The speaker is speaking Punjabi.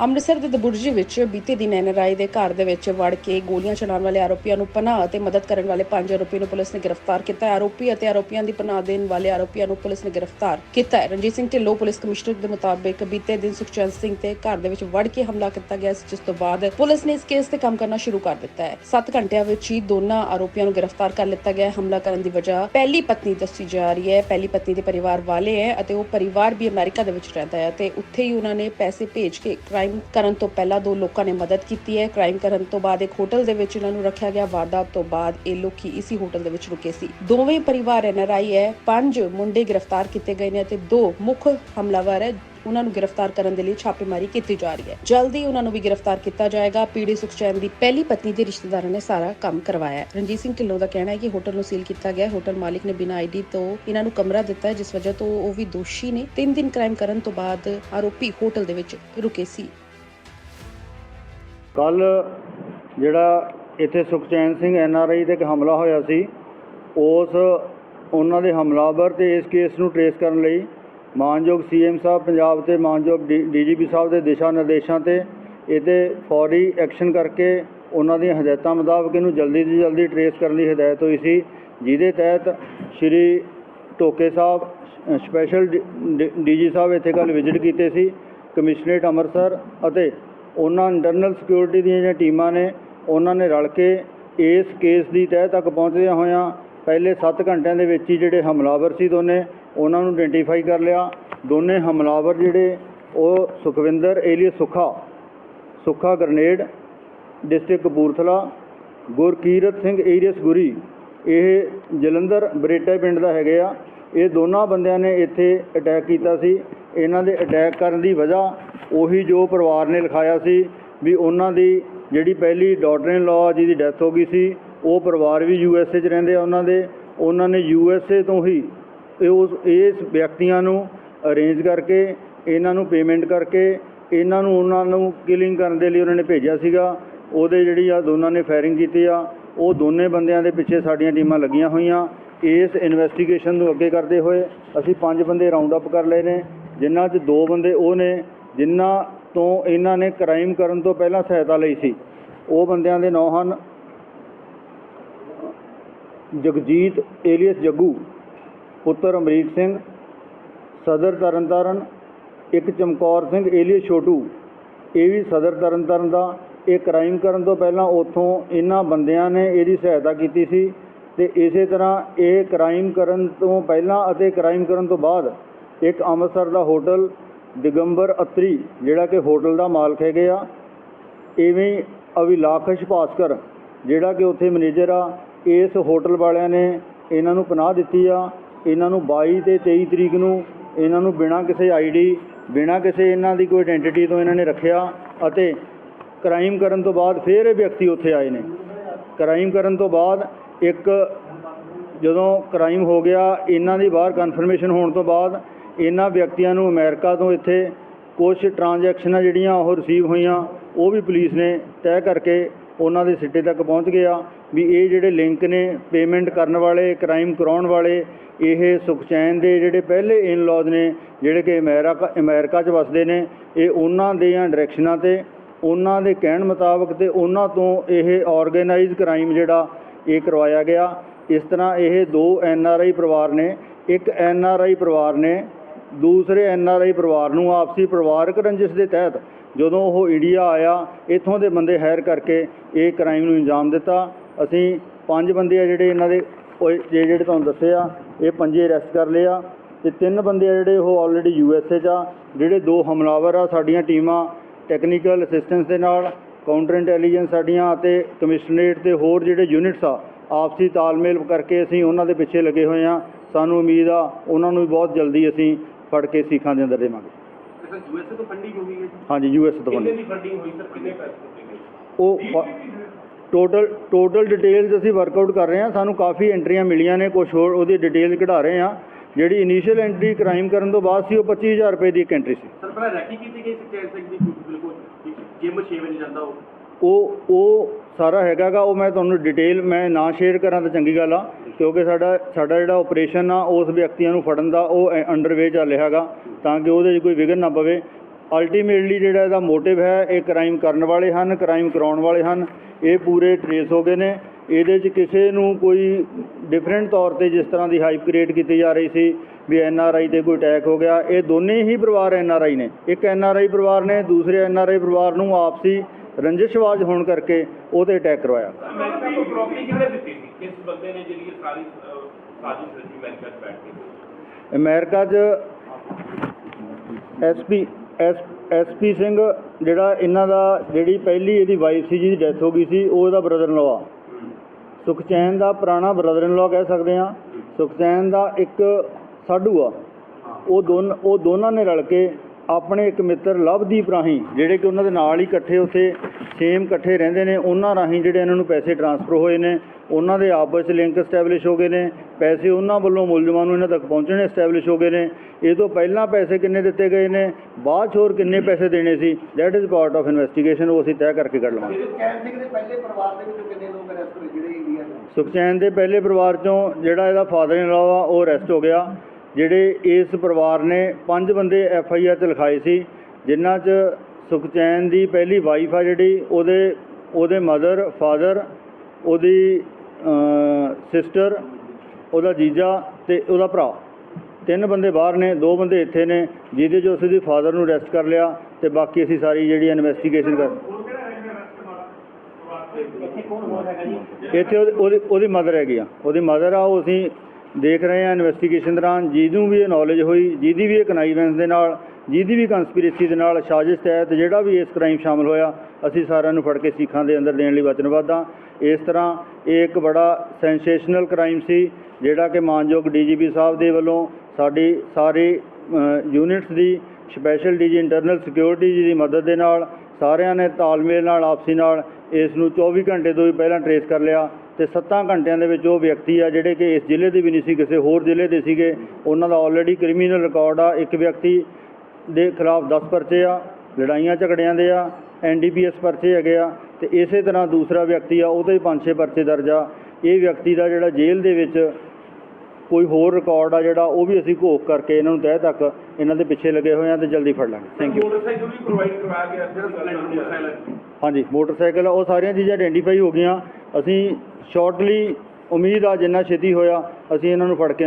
ਅੰਮ੍ਰਿਤਸਰ ਦੇ ਦਬੁਰਜੀ ਵਿੱਚ ਬੀਤੇ ਦਿਨ ਐਨਆਰਆਈ ਦੇ ਘਰ ਦੇ ਵਿੱਚ ਵੜ ਕੇ ਗੋਲੀਆਂ ਚਲਾਉਣ ਵਾਲੇ ਆਰੋਪੀਆਂ ਨੂੰ ਪਨਾਹ ਅਤੇ ਮਦਦ ਕਰਨ ਵਾਲੇ ਪੰਜ ਆਰੋਪੀਆਂ ਨੂੰ ਪੁਲਿਸ ਨੇ ਗ੍ਰਿਫਤਾਰ ਕੀਤਾ ਹੈ। ਆਰੋਪੀ ਅਤੇ ਆਰੋਪੀਆਂ ਦੀ ਪਨਾਹ ਦੇਣ ਵਾਲੇ ਆਰੋਪੀਆਂ ਨੂੰ ਪੁਲਿਸ ਨੇ ਗ੍ਰਿਫਤਾਰ ਕੀਤਾ ਹੈ। ਰਣਜੀਤ ਸਿੰਘ ਢਿੱਲੋਂ, ਪੁਲਿਸ ਕਮਿਸ਼ਨਰ ਦੇ ਮੁਤਾਬਿਕ ਬੀਤੇ ਦਿਨ ਸੁਖਚੈਨ ਸਿੰਘ ਤੇ ਘਰ ਦੇ ਵਿੱਚ ਵੜ ਕੇ ਹਮਲਾ ਕੀਤਾ ਗਿਆ ਸੀ, ਜਿਸ ਤੋਂ ਬਾਅਦ ਪੁਲਿਸ ਨੇ ਇਸ ਕੇਸ ਤੇ ਕੰਮ ਕਰਨਾ ਸ਼ੁਰੂ ਕਰ ਦਿੱਤਾ ਹੈ। 7 ਘੰਟਿਆਂ ਵਿੱਚ ਹੀ ਦੋਨਾਂ ਆਰੋਪੀਆਂ ਨੂੰ ਗ੍ਰਿਫਤਾਰ ਕਰ ਲਿੱਤਾ ਗਿਆ ਹੈ। ਹਮਲਾ ਕਰਨ ਦੀ ਵਜ੍ਹਾ ਪਹਿਲੀ ਪਤਨੀ ਦੱਸੀ ਜਾ ਰਹੀ ਹੈ। ਪਹਿਲੀ ਪਤਨੀ ਦੇ ਪਰਿਵਾਰ ਵਾਲੇ ਹੈ ਅਤੇ ਉਹ ਪਰਿਵਾਰ ਵੀ ਅਮਰੀਕਾ ਦੇ ਵਿੱਚ ਰਹਿੰਦਾ ਹੈ ਤੇ ਉੱਥੇ ਹੀ ਉਹਨਾਂ ਨੇ ਪੈਸੇ ਭੇਜ ਕੇ ਕ੍ਰਾਈਮ ਕਰਨ ਤੋਂ ਪਹਿਲਾਂ ਦੋ ਲੋਕਾਂ ਨੇ ਮਦਦ ਕੀਤੀ ਹੈ। ਕ੍ਰਾਈਮ ਕਰਨ ਤੋਂ ਬਾਅਦ ਇੱਕ ਹੋਟਲ ਦੇ ਵਿੱਚ ਇਹਨਾਂ ਨੂੰ ਰੱਖਿਆ ਗਿਆ। ਵਾਰਦਾਤ ਤੋਂ ਬਾਅਦ ਇਹ ਲੋਕੀ ਇਸੇ ਹੋਟਲ ਦੇ ਵਿੱਚ ਰੁਕੇ ਸੀ। ਦੋਵੇਂ ਪਰਿਵਾਰ ਐਨਆਰਆਈ ਹੈ। ਪੰਜ ਮੁੰਡੇ ਗ੍ਰਿਫਤਾਰ ਕੀਤੇ ਗਏ ਨੇ ਅਤੇ ਦੋ ਮੁੱਖ ਹਮਲਾਵਰ ਹੈ ਉਹਨਾਂ ਨੂੰ ਗ੍ਰਿਫਤਾਰ ਕਰਨ ਦੇ ਲਈ ਛਾਪੇਮਾਰੀ ਕੀਤੀ ਜਾ ਰਹੀ ਹੈ। ਜਲਦੀ ਉਹਨਾਂ ਨੂੰ ਵੀ ਗ੍ਰਿਫਤਾਰ ਕੀਤਾ ਜਾਏਗਾ। ਪੀੜੀ ਸੁਖਚੈਨ ਦੀ ਪਹਿਲੀ ਪਤਨੀ ਦੇ ਰਿਸ਼ਤੇਦਾਰਾਂ ਨੇ ਸਾਰਾ ਕੰਮ ਕਰਵਾਇਆ ਹੈ। ਰਣਜੀਤ ਸਿੰਘ ਢਿੱਲੋਂ ਦਾ ਕਹਿਣਾ ਹੈ ਕਿ ਹੋਟਲ ਨੂੰ ਸੀਲ ਕੀਤਾ ਗਿਆ ਹੋਟਲ ਮਾਲਿਕ ਨੇ ਬਿਨਾਂ ਆਈਡੀ ਤੋਂ ਇਹਨਾਂ ਨੂੰ ਕਮਰਾ ਦਿੱਤਾ ਹੈ, ਜਿਸ ਵਜ੍ਹਾ ਤੋਂ ਉਹ ਵੀ ਦੋਸ਼ੀ ਨੇ। 3 ਦਿਨ ਕ੍ਰਾਈਮ ਕਰਨ ਤੋਂ ਬਾਅਦ ਆਰੋਪੀ ਹੋਟਲ ਦੇ ਵਿੱਚ ਰੁਕੇ ਸੀ। ਕੱਲ ਜਿਹੜਾ ਇੱਥੇ Sukhchain Singh N R I ਤੇ ਇੱਕ ਹਮਲਾ ਹੋਇਆ ਸੀ, ਉਸ ਉਹਨਾਂ ਦੇ ਹਮਲਾਵਰ ਤੇ ਇਸ ਕੇਸ ਨੂੰ ਟਰੇਸ ਕਰਨ ਲਈ ਮਾਨਯੋਗ ਸੀਐਮ ਸਾਹਿਬ ਪੰਜਾਬ ਤੇ ਮਾਨਯੋਗ ਡੀਜੀਪੀ ਸਾਹਿਬ ਦੇ ਦਿਸ਼ਾ ਨਿਰਦੇਸ਼ਾਂ ਤੇ ਇਹਦੇ ਫੌਰੀ ਐਕਸ਼ਨ ਕਰਕੇ ਉਹਨਾਂ ਦੀਆਂ ਹਦਾਇਤਾਂ ਮੁਤਾਬਕ ਇਹਨੂੰ ਜਲਦੀ ਤੋਂ ਜਲਦੀ ਟਰੇਸ ਕਰਨ ਦੀ ਹਦਾਇਤ ਹੋਈ ਸੀ ਜਿਹਦੇ ਤਹਿਤ ਸ਼੍ਰੀ ਟੋਕੇ ਸਾਹਿਬ ਅ, ਸਪੈਸ਼ਲ ਡੀਜੀ ਸਾਹਿਬ ਇੱਥੇ ਕੱਲ ਵਿਜ਼ਿਟ ਕੀਤੇ ਸੀ ਕਮਿਸ਼ਨਰੇਟ ਅੰਮ੍ਰਿਤਸਰ ਅਤੇ ਉਹਨਾਂ ਇੰਟਰਨਲ ਸਿਕਿਉਰਿਟੀ ਦੀਆਂ ਜਿਹੜੀਆਂ ਟੀਮਾਂ ਨੇ ਉਹਨਾਂ ਨੇ ਰਲ ਕੇ ਇਸ ਕੇਸ ਦੀ ਤਹਿ ਤੱਕ ਪਹੁੰਚਦਿਆਂ ਹੋਇਆਂ ਪਹਿਲੇ 7 ਘੰਟਿਆਂ ਦੇ ਵਿੱਚ ਹੀ ਜਿਹੜੇ ਹਮਲਾਵਰ ਸੀ ਦੋਨੇ, ਉਹਨਾਂ ਨੂੰ ਆਇਡੈਂਟੀਫਾਈ ਕਰ ਲਿਆ। ਦੋਨੇ ਹਮਲਾਵਰ ਜਿਹੜੇ, ਉਹ Sukhwinder alias Sukha Sukha grenade, district Kapurthala, Gurkirat Singh alias Guri, ਇਹ ਜਲੰਧਰ ਬਰੇਟਾ ਪਿੰਡ ਦਾ ਹੈਗੇ ਆ। ਇਹ ਦੋਨਾਂ ਬੰਦਿਆਂ ਨੇ ਇੱਥੇ ਅਟੈਕ ਕੀਤਾ ਸੀ। ਇਹਨਾਂ ਦੇ ਅਟੈਕ ਕਰਨ ਦੀ ਵਜ੍ਹਾ ਉਹੀ ਜੋ ਪਰਿਵਾਰ ਨੇ ਲਿਖਾਇਆ ਸੀ ਵੀ ਉਹਨਾਂ ਦੀ ਜਿਹੜੀ ਪਹਿਲੀ ਡਾਟਰ ਇਨ ਲਾਅ ਜਿਹਦੀ ਡੈਥ ਹੋ ਗਈ ਸੀ ਉਹ ਪਰਿਵਾਰ ਵੀ ਯੂ ਐਸ ਏ 'ਚ ਰਹਿੰਦੇ ਆ ਉਹਨਾਂ ਦੇ, ਉਹਨਾਂ ਨੇ ਯੂ ਐਸ ਏ ਤੋਂ ਹੀ ਇਹ ਉਸ ਇਸ ਵਿਅਕਤੀਆਂ ਨੂੰ ਅਰੇਂਜ ਕਰਕੇ, ਇਹਨਾਂ ਨੂੰ ਪੇਮੈਂਟ ਕਰਕੇ, ਇਹਨਾਂ ਨੂੰ ਉਹਨਾਂ ਨੂੰ ਕਿਲਿੰਗ ਕਰਨ ਦੇ ਲਈ ਉਹਨਾਂ ਨੇ ਭੇਜਿਆ ਸੀਗਾ। ਉਹਦੇ ਜਿਹੜੀ ਆ ਦੋਨਾਂ ਨੇ ਫਾਇਰਿੰਗ ਕੀਤੀ ਆ। ਉਹ ਦੋਨੇ ਬੰਦਿਆਂ ਦੇ ਪਿੱਛੇ ਸਾਡੀਆਂ ਟੀਮਾਂ ਲੱਗੀਆਂ ਹੋਈਆਂ। ਇਸ ਇਨਵੈਸਟੀਗੇਸ਼ਨ ਨੂੰ ਅੱਗੇ ਕਰਦੇ ਹੋਏ ਅਸੀਂ ਪੰਜ ਬੰਦੇ ਰਾਉਂਡ ਅਪ ਕਰ ਲਏ ਨੇ, ਜਿਨ੍ਹਾਂ 'ਚ ਦੋ ਬੰਦੇ ਉਹ ਨੇ, ਜਿਨ੍ਹਾਂ ਤੋਂ ਇਹਨਾਂ ਨੇ ਕ੍ਰਾਈਮ ਕਰਨ ਤੋਂ ਪਹਿਲਾਂ ਸਹਾਇਤਾ ਲਈ ਸੀ। ਉਹ ਬੰਦਿਆਂ ਦੇ ਨਾਂ ਹਨ ਜਗਜੀਤ ਏਲੀਅਸ ਜੱਗੂ, ਪੁੱਤਰ ਅਮਰੀਕ ਸਿੰਘ, ਸਦਰ ਤਰਨਤਾਰਨ, ਇੱਕ ਚਮਕੌਰ ਸਿੰਘ ਏਲੀਅਸ ਛੋਟੂ। ਇਹ ਵੀ ਸਦਰ ਤਰਨਤਾਰਨ ਦਾ। ਇਹ ਕ੍ਰਾਈਮ ਕਰਨ ਤੋਂ ਪਹਿਲਾਂ ਉੱਥੋਂ ਇਹਨਾਂ ਬੰਦਿਆਂ ਨੇ ਇਹਦੀ ਸਹਾਇਤਾ ਕੀਤੀ ਸੀ ਤੇ ਇਸੇ ਤਰ੍ਹਾਂ ਇਹ ਕ੍ਰਾਈਮ ਕਰਨ ਤੋਂ ਪਹਿਲਾਂ ਅਤੇ ਕ੍ਰਾਈਮ ਕਰਨ ਤੋਂ ਬਾਅਦ ਇੱਕ ਅੰਮ੍ਰਿਤਸਰ ਦਾ ਹੋਟਲ ਦਿਗੰਬਰ ਅਤਰੀ, ਜਿਹੜਾ ਕਿ ਹੋਟਲ ਦਾ ਮਾਲਕ ਹੈਗੇ ਆ, ਇਵੇਂ ਹੀ ਅਵਿਲਾਖਸ਼ ਭਾਸਕਰ, ਜਿਹੜਾ ਕਿ ਉੱਥੇ ਮੈਨੇਜਰ ਆ ਇਸ ਹੋਟਲ ਵਾਲਿਆਂ ਨੇ ਇਹਨਾਂ ਨੂੰ ਪਨਾਹ ਦਿੱਤੀ ਆ। ਇਹਨਾਂ ਨੂੰ 22 ਤੇ 23 ਤਰੀਕ ਨੂੰ ਇਹਨਾਂ ਨੂੰ ਬਿਨਾਂ ਕਿਸੇ ਆਈਡੀ ਬਿਨਾਂ ਕਿਸੇ ਇਹਨਾਂ ਦੀ ਕੋਈ ਆਇਡੈਂਟੀਟੀ ਤੋਂ ਇਹਨਾਂ ਨੇ ਰੱਖਿਆ ਅਤੇ ਕ੍ਰਾਈਮ ਕਰਨ ਤੋਂ ਬਾਅਦ ਫਿਰ ਇਹ ਵਿਅਕਤੀ ਉੱਥੇ ਆਏ ਨੇ। ਕ੍ਰਾਈਮ ਕਰਨ ਤੋਂ ਬਾਅਦ ਇੱਕ ਜਦੋਂ ਕ੍ਰਾਈਮ ਹੋ ਗਿਆ, ਇਹਨਾਂ ਦੀ ਬਾਹਰ ਕਨਫਰਮੇਸ਼ਨ ਹੋਣ ਤੋਂ ਬਾਅਦ ਇਹਨਾਂ ਵਿਅਕਤੀਆਂ ਨੂੰ ਅਮਰੀਕਾ ਤੋਂ ਇੱਥੇ ਕੁਝ ਟ੍ਰਾਂਜੈਕਸ਼ਨਾਂ ਜਿਹੜੀਆਂ ਉਹ ਰਿਸੀਵ ਹੋਈਆਂ, ਉਹ ਵੀ ਪੁਲਿਸ ਨੇ ਤੈਅ ਕਰਕੇ ਉਹਨਾਂ ਦੇ ਸਿੱਟੇ ਤੱਕ ਪਹੁੰਚ ਗਿਆ ਵੀ ਇਹ ਜਿਹੜੇ ਲਿੰਕ ਨੇ ਪੇਮੈਂਟ ਕਰਨ ਵਾਲੇ, ਕ੍ਰਾਈਮ ਕਰਾਉਣ ਵਾਲੇ, ਇਹ ਸੁਖਚੈਨ ਦੇ ਜਿਹੜੇ ਪਹਿਲੇ ਇਨ-ਲॉज ਨੇ, ਜਿਹੜੇ ਕਿ ਅਮਰੀਕਾ ਅਮਰੀਕਾ 'ਚ ਵਸਦੇ ਨੇ, ਇਹ ਉਹਨਾਂ ਦੀਆਂ ਡਾਇਰੈਕਸ਼ਨਾਂ ਤੇ, ਉਹਨਾਂ ਦੇ ਕਹਿਣ ਮੁਤਾਬਕ ਤੇ ਉਹਨਾਂ ਤੋਂ ਇਹ ਆਰਗੇਨਾਈਜ਼ ਕ੍ਰਾਈਮ ਜਿਹੜਾ ਇਹ ਕਰਵਾਇਆ ਗਿਆ। ਇਸ ਤਰ੍ਹਾਂ ਇਹ ਦੋ ਐਨ ਆਰ ਆਈ ਪਰਿਵਾਰ ਨੇ, ਇੱਕ ਐਨ ਆਰ ਆਈ ਪਰਿਵਾਰ ਨੇ, ਦੂਸਰੇ ਐਨ ਆਰ ਆਈ ਪਰਿਵਾਰ ਨੂੰ ਆਪਸੀ ਪਰਿਵਾਰਕ ਰੰਜਿਸ਼ ਦੇ ਤਹਿਤ ਜਦੋਂ ਉਹ ਇੰਡੀਆ ਆਇਆ, ਇੱਥੋਂ ਦੇ ਬੰਦੇ ਹਾਇਰ ਕਰਕੇ ਇਹ ਕ੍ਰਾਈਮ ਨੂੰ ਅੰਜਾਮ ਦਿੱਤਾ। ਅਸੀਂ ਪੰਜ ਬੰਦੇ ਆ ਜਿਹੜੇ ਇਹਨਾਂ ਦੇ ਜਿਹੜੇ ਤੁਹਾਨੂੰ ਦੱਸੇ ਆ, ਇਹ ਪੰਜੇ ਅਰੈਸਟ ਕਰ ਲਏ ਆ। ਤੇ ਤਿੰਨ ਬੰਦੇ ਆ ਜਿਹੜੇ ਉਹ ਆਲਰੇਡੀ ਯੂ ਐਸ ਏ 'ਚ ਆ, ਜਿਹੜੇ ਦੋ ਹਮਲਾਵਰ ਆ ਸਾਡੀਆਂ ਟੀਮਾਂ ਟੈਕਨੀਕਲ ਅਸਿਸਟੈਂਸ ਦੇ ਨਾਲ ਕਾਊਂਟਰ ਇੰਟੈਲੀਜੈਂਸ ਸਾਡੀਆਂ ਅਤੇ ਕਮਿਸ਼ਨਰੇਟ ਤੇ ਹੋਰ ਜਿਹੜੇ ਯੂਨਿਟਸ ਆ, ਆਪਸੀ ਤਾਲਮੇਲ ਕਰਕੇ ਅਸੀਂ ਉਹਨਾਂ ਦੇ ਪਿੱਛੇ ਲੱਗੇ ਹੋਏ ਆ। ਸਾਨੂੰ ਉਮੀਦ ਆ, ਉਹਨਾਂ ਨੂੰ ਵੀ ਬਹੁਤ ਜਲਦੀ ਅਸੀਂ ਫੜ ਕੇ ਸੀਖਾਂ ਦੇ ਅੰਦਰ ਦੇਵਾਂਗੇ। ਸਰ ਯੂਐਸਏ ਤੋਂ ਫੰਡਿੰਗ ਹੋ ਗਈ ਹੈ ਹਾਂਜੀ ਯੂ ਐਸ ਤੋਂ ਕਿੰਨੇ ਬੰਦੇ ਦੀ ਫੰਡਿੰਗ ਹੋਈ ਸਰ? ਕਿੰਨੇ ਪੈਸੇ ਦਿੱਤੇ ਗਏ? ਉਹ ਟੋਟਲ ਟੋਟਲ ਡਿਟੇਲਸ ਅਸੀਂ ਵਰਕਆਊਟ ਕਰ ਰਹੇ ਹਾਂ। ਸਾਨੂੰ ਕਾਫੀ ਐਂਟਰੀਆਂ ਮਿਲੀਆਂ ਨੇ ਕੁਝ ਹੋਰ ਉਹਦੀ ਡਿਟੇਲ ਕਢਾ ਰਹੇ ਹਾਂ। ਜਿਹੜੀ ਇਨੀਸ਼ੀਅਲ ਐਂਟਰੀ ਕ੍ਰਾਈਮ ਕਰਨ ਤੋਂ ਬਾਅਦ ਸੀ ਉਹ 25000 ਰੁਪਏ ਦੀ ਇੱਕ ਐਂਟਰੀ ਸੀ। ਸਰ ਪਹਿਲਾਂ ਰੈਕੀ ਕੀਤੀ ਗਈ ਸੀ ਚੈਨ ਸਿੰਘ ਦੀ ਬਿਲਕੁਲ। ਜਿਮ 6 ਵਜੇ ਜਾਂਦਾ ਉਹ। ਉਹ ਉਹ ਸਾਰਾ ਹੈਗਾਗਾ, ਉਹ ਮੈਂ ਤੁਹਾਨੂੰ ਡਿਟੇਲ ਮੈਂ ਨਾ ਸ਼ੇਅਰ ਕਰਾਂ ਤਾਂ ਚੰਗੀ ਗੱਲ ਆ, ਕਿਉਂਕਿ ਸਾਡਾ ਸਾਡਾ ਜਿਹੜਾ ਆਪਰੇਸ਼ਨ ਆ, ਉਸ ਵਿਅਕਤੀਆਂ ਨੂੰ ਫੜਨ ਦਾ ਉਹ ਅੰਡਰਵੇ ਚੱਲ ਰਿਹਾ ਹੈਗਾ, ਤਾਂ ਕਿ ਉਹਦੇ 'ਚ ਕੋਈ ਵਿਘਨ ਨਾ ਪਵੇ। ਅਲਟੀਮੇਟਲੀ ਜਿਹੜਾ ਇਹਦਾ ਮੋਟਿਵ ਹੈ, ਇਹ ਕ੍ਰਾਈਮ ਕਰਨ ਵਾਲੇ ਹਨ ਕ੍ਰਾਈਮ ਕਰਾਉਣ ਵਾਲੇ ਹਨ, ਇਹ ਪੂਰੇ ਟਰੇਸ ਹੋ ਗਏ ਨੇ। ਇਹਦੇ 'ਚ ਕਿਸੇ ਨੂੰ ਕੋਈ ਡਿਫਰੈਂਟ ਤੌਰ ਤੇ ਜਿਸ ਤਰ੍ਹਾਂ ਦੀ ਹਾਈਪ ਕ੍ਰੀਏਟ ਕੀਤੀ ਜਾ ਰਹੀ ਸੀ, ਵੀ ਐਨ ਆਰ ਆਈ ਤੇ ਕੋਈ ਅਟੈਕ ਹੋ ਗਿਆ, ਇਹ ਦੋਨੇ ਹੀ ਪਰਿਵਾਰ ਐਨ ਆਰ ਆਈ ਨੇ। ਇੱਕ ਐਨ ਆਰ ਆਈ ਪਰਿਵਾਰ ਨੇ, ਦੂਸਰੇ ਐਨ ਆਰ ਆਈ ਪਰਿਵਾਰ ਨੂੰ ਆਪਸੀ ਰੰਜਿਸ਼ਵਾਜ ਹੋਣ ਕਰਕੇ ਉਹ ਤੇ ਅਟੈਕ ਕਰਵਾਇਆ। ਅਮਰੀਕਾ ਨੂੰ ਪ੍ਰੋਪਰਟੀ ਕਿਹਨੇ ਦਿੱਤੀ ਸੀ? ਕਿਸ ਬੰਦੇ ਨੇ ਜਿਹੜੀ ਇਹ ਸਾਰੀ ਅਹ, ਸਾਜ਼ਿਸ਼ ਰਚੀ ਅਮਰੀਕਾ 'ਚ ਬੈਠ ਕੇ? ਅਮਰੀਕਾ 'ਚ ਐਸਪੀ ਐਸ ਐਸਪੀ ਸਿੰਘ ਜਿਹੜਾ ਇਹਨਾਂ ਦਾ ਜਿਹੜੀ ਪਹਿਲੀ ਇਹਦੀ ਵਾਈਫ ਸੀ ਜਿਹਦੀ ਡੈਥ ਹੋ ਗਈ ਸੀ ਉਹ ਇਹਦਾ ਬ੍ਰਦਰ ਇਨ ਲਾ ਸੁਖਚੈਨ ਦਾ ਪੁਰਾਣਾ ਬ੍ਰਦਰ ਇਨ ਲਾ ਕਹਿ ਸਕਦੇ ਆ ਸੁਖਚੈਨ ਦਾ ਇੱਕ ਸਾਡੂ ਆ। ਉਹ ਦੋਨ ਉਹ ਦੋਨਾਂ ਨੇ ਰਲ ਕੇ ਆਪਣੇ ਇੱਕ ਮਿੱਤਰ ਲਵਦੀਪ ਰਾਹੀਂ ਜਿਹੜੇ ਕਿ ਉਹਨਾਂ ਦੇ ਨਾਲ ਹੀ ਇਕੱਠੇ ਉੱਥੇ ਸੇਮ ਇਕੱਠੇ ਰਹਿੰਦੇ ਨੇ ਉਹਨਾਂ ਰਾਹੀਂ ਜਿਹੜੇ ਇਹਨਾਂ ਨੂੰ ਪੈਸੇ ਟਰਾਂਸਫਰ ਹੋਏ ਨੇ ਉਹਨਾਂ ਦੇ ਆਪਸ 'ਚ ਲਿੰਕ ਸਟੈਬਲਿਸ਼ ਹੋ ਗਏ ਨੇ ਪੈਸੇ ਉਹਨਾਂ ਵੱਲੋਂ ਮੁਲਜ਼ਮਾਂ ਨੂੰ ਇਹਨਾਂ ਤੱਕ ਪਹੁੰਚਣੇ ਸਟੈਬਲਿਸ਼ ਹੋ ਗਏ ਨੇ। ਇਹ ਤੋਂ ਪਹਿਲਾਂ ਪੈਸੇ ਕਿੰਨੇ ਦਿੱਤੇ ਗਏ ਨੇ ਬਾਅਦ ਹੋਰ ਕਿੰਨੇ ਪੈਸੇ ਦੇਣੇ ਸੀ that is part of investigation ਉਹ ਅਸੀਂ ਤੈਅ ਕਰਕੇ ਕੱਢ ਲਵਾਂਗੇ। ਸੁਖਚੈਨ ਦੇ ਪਹਿਲੇ ਪਰਿਵਾਰ ਦੇ ਵਿੱਚੋਂ ਕਿੰਨੇ ਲੋਕ ਅਰੈਸਟ ਹੋਏ ਜਿਹੜੇ ਇੰਡੀਆ ਦੇ? ਸੁਖਚੈਨ ਦੇ ਪਹਿਲੇ ਪਰਿਵਾਰ ਚੋਂ ਜਿਹੜਾ ਇਹਦਾ ਫਾਦਰ ਇਨ ਆ ਉਹ ਅਰੈਸਟ ਹੋ ਗਿਆ। ਜਿਹੜੇ ਇਸ ਪਰਿਵਾਰ ਨੇ ਪੰਜ ਬੰਦੇ ਐਫ ਆਈ ਆਰ 'ਚ ਲਿਖਾਏ ਸੀ, ਜਿਨ੍ਹਾਂ 'ਚ ਸੁਖਚੈਨ ਦੀ ਪਹਿਲੀ ਵਾਈਫ ਆ ਜਿਹੜੀ, ਉਹਦੇ ਉਹਦੇ ਮਦਰ ਫਾਦਰ ਉਹਦੀ ਸਿਸਟਰ ਉਹਦਾ ਜੀਜਾ ਤੇ ਉਹਦਾ ਭਰਾ। ਤਿੰਨ ਬੰਦੇ ਬਾਹਰ ਨੇ, ਦੋ ਬੰਦੇ ਇੱਥੇ ਨੇ, ਜਿਹਦੇ 'ਚੋਂ ਅਸੀਂ ਦੀ ਫਾਦਰ ਨੂੰ ਅਰੈਸਟ ਕਰ ਲਿਆ ਤੇ ਬਾਕੀ ਅਸੀਂ ਸਾਰੀ ਜਿਹੜੀ ਇਨਵੈਸਟੀਗੇਸ਼ਨ ਕਰ ਇੱਥੇ ਉਹਦੀ- ਉਹਦੀ ਉਹਦੀ ਮਦਰ ਹੈਗੀ ਆ। ਉਹਦੀ ਮਦਰ ਆ, ਉਹ ਅਸੀਂ ਦੇਖ ਰਹੇ ਹਾਂ ਇਨਵੈਸਟੀਗੇਸ਼ਨ ਦੌਰਾਨ ਜਿਹਨੂੰ ਵੀ ਇਹ ਨੌਲੇਜ ਹੋਈ, ਜਿਹਦੀ ਵੀ ਇਹ ਕਨਾਈਵੈਂਸ ਦੇ ਨਾਲ, ਜਿਹਦੀ ਵੀ ਕੰਸਪੀਰੇਸੀ ਦੇ ਨਾਲ ਸਾਜ਼ਿਸ਼ ਤਹਿਤ ਜਿਹੜਾ ਵੀ ਇਸ ਕ੍ਰਾਈਮ ਸ਼ਾਮਲ ਹੋਇਆ, ਅਸੀਂ ਸਾਰਿਆਂ ਨੂੰ ਫੜ ਕੇ ਸਿੱਖਾਂ ਦੇ ਅੰਦਰ ਦੇਣ ਲਈ ਵਚਨਬੱਧ ਹਾਂ। ਇਸ ਤਰ੍ਹਾਂ ਇਹ ਇੱਕ ਬੜਾ ਸੈਂਸੇਸ਼ਨਲ ਕ੍ਰਾਈਮ ਸੀ, ਜਿਹੜਾ ਕਿ ਮਾਨਯੋਗ ਡੀਜੀਪੀ ਸਾਹਿਬ ਦੇ ਵੱਲੋਂ ਸਾਡੀ ਸਾਰੇ ਯੂਨਿਟਸ ਦੀ special DG internal security ji ਦੀ ਮਦਦ ਦੇ ਨਾਲ ਸਾਰਿਆਂ ਨੇ ਤਾਲਮੇਲ ਨਾਲ, ਆਪਸੀ ਨਾਲ ਇਸ ਨੂੰ 24 ਘੰਟੇ ਤੋਂ ਵੀ ਪਹਿਲਾਂ ਟਰੇਸ ਕਰ ਲਿਆ। ਤੇ 7 ਘੰਟਿਆਂ ਦੇ ਵਿੱਚ ਉਹ ਵਿਅਕਤੀ ਆ ਜਿਹੜੇ ਕਿ ਇਸ ਜ਼ਿਲ੍ਹੇ ਦੇ ਵੀ ਨਹੀਂ ਸੀ, ਕਿਸੇ ਹੋਰ ਜ਼ਿਲ੍ਹੇ ਦੇ ਸੀਗੇ। ਉਹਨਾਂ ਦਾ ਆਲਰੇਡੀ ਕ੍ਰਿਮੀਨਲ ਰਿਕਾਰਡ ਆ। ਇੱਕ ਵਿਅਕਤੀ ਦੇ ਖਿਲਾਫ 10 ਪਰਚੇ ਆ, ਲੜਾਈਆਂ ਝਗੜਿਆਂ ਦੇ ਆ ਐਨਡੀਪੀਐਸ ਪਰਚੇ ਹੈਗੇ ਆ ਤੇ ਇਸੇ ਤਰ੍ਹਾਂ ਦੂਸਰਾ ਵਿਅਕਤੀ ਆ, ਉਹਦੇ 5-6 ਪਰਚੇ ਦਰਜ ਆ। ਇਹ ਵਿਅਕਤੀ ਦਾ ਜਿਹੜਾ ਜੇਲ੍ਹ ਦੇ ਵਿੱਚ ਕੋਈ ਹੋਰ ਰਿਕਾਰਡ ਆ ਜਿਹੜਾ ਉਹ ਵੀ ਅਸੀਂ ਘੋਖ ਕਰਕੇ ਇਹਨਾਂ ਨੂੰ ਤਹਿ ਤੱਕ ਇਹਨਾਂ ਦੇ ਪਿੱਛੇ ਲੱਗੇ ਹੋਏ ਆ ਤੇ ਜਲਦੀ ਫੜ ਲਾਂਗੇ। ਥੈਂਕ ਯੂ ਮੋਟਰਸਾਈਕਲ ਵੀ ਪ੍ਰੋਵਾਈਡ ਕਰਵਾਇਆ ਗਿਆ ਜਿਹੜਾ ਸਪਲੈਂਡਰ ਮੋਟਰਸਾਈਕਲ। ਹਾਂਜੀ ਮੋਟਰਸਾਈਕਲ ਉਹ ਸਾਰੀਆਂ ਚੀਜ਼ਾਂ ਆਇਡੈਂਟੀਫਾਈ ਹੋ ਗਈਆਂ। ਅਸੀਂ ਸ਼ਾਰਟਲੀ ਉਮੀਦ ਆ ਜਿੰਨਾ ਛੇਤੀ ਹੋਇਆ ਅਸੀਂ ਇਹਨਾਂ ਨੂੰ ਫੜ ਕੇ